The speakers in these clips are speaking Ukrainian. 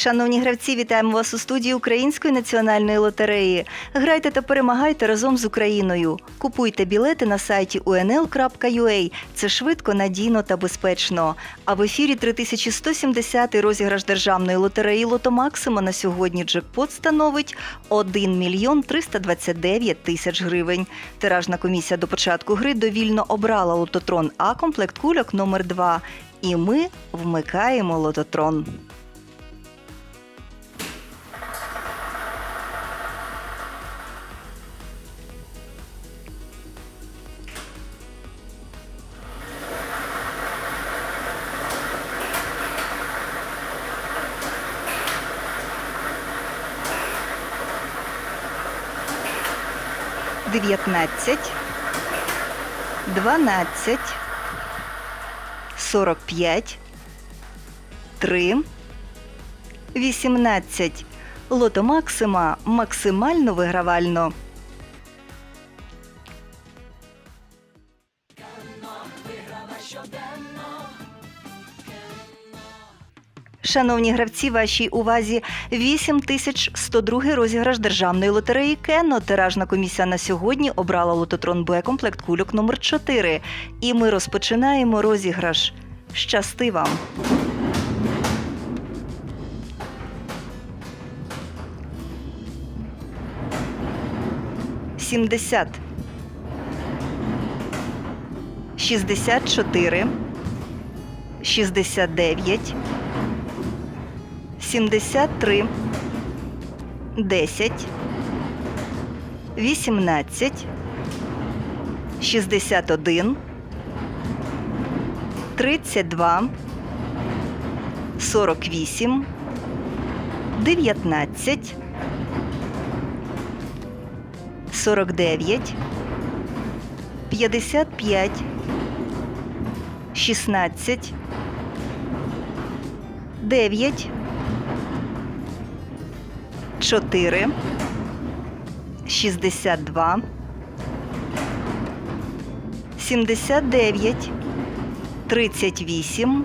Шановні гравці, вітаємо вас у студії Української національної лотереї. Грайте та перемагайте разом з Україною. Купуйте білети на сайті unl.ua. Це швидко, надійно та безпечно. А в ефірі 3170 розіграш державної лотереї Лото Максима на сьогодні джекпот становить 1 мільйон 329 тисяч гривень. Тиражна комісія до початку гри довільно обрала лототрон А комплект кульок номер 2 І ми вмикаємо лототрон. Дев'ятнадцять, дванадцять, сорок п'ять, три, вісімнадцять. Лото Максима максимально вигравально. Шановні гравці, вашій увазі 8102 розіграш державної лотереї Кенно. Тиражна комісія на сьогодні обрала лототрон Б комплект кульок номер 4 І ми розпочинаємо розіграш. Щасти вам! Сімдесят. Шістдесят чотири. Шістдесят дев'ять. 73, 10, 18, 61, 32, 48, 19, 49, 55, 16, 9, 4, 62, 79, 38,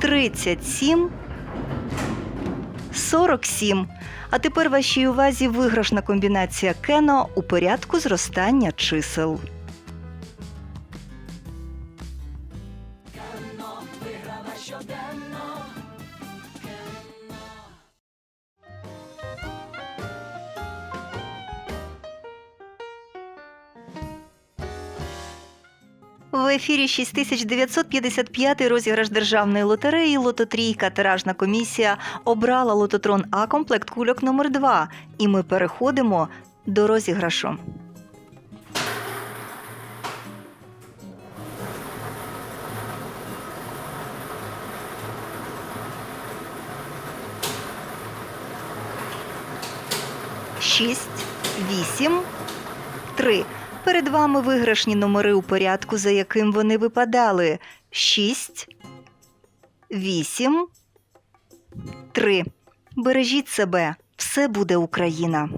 37, 47. А тепер вашій увазі виграшна комбінація Кено у порядку зростання чисел. В ефірі 6955 розіграш державної лотереї Лототрійка. Тиражна комісія обрала лототрон А комплект кульок номер 2 І ми переходимо до розіграшу. Шість, вісім, три. Перед вами виграшні номери у порядку, за яким вони випадали: 6, 8, 3. Бережіть себе, все буде Україна.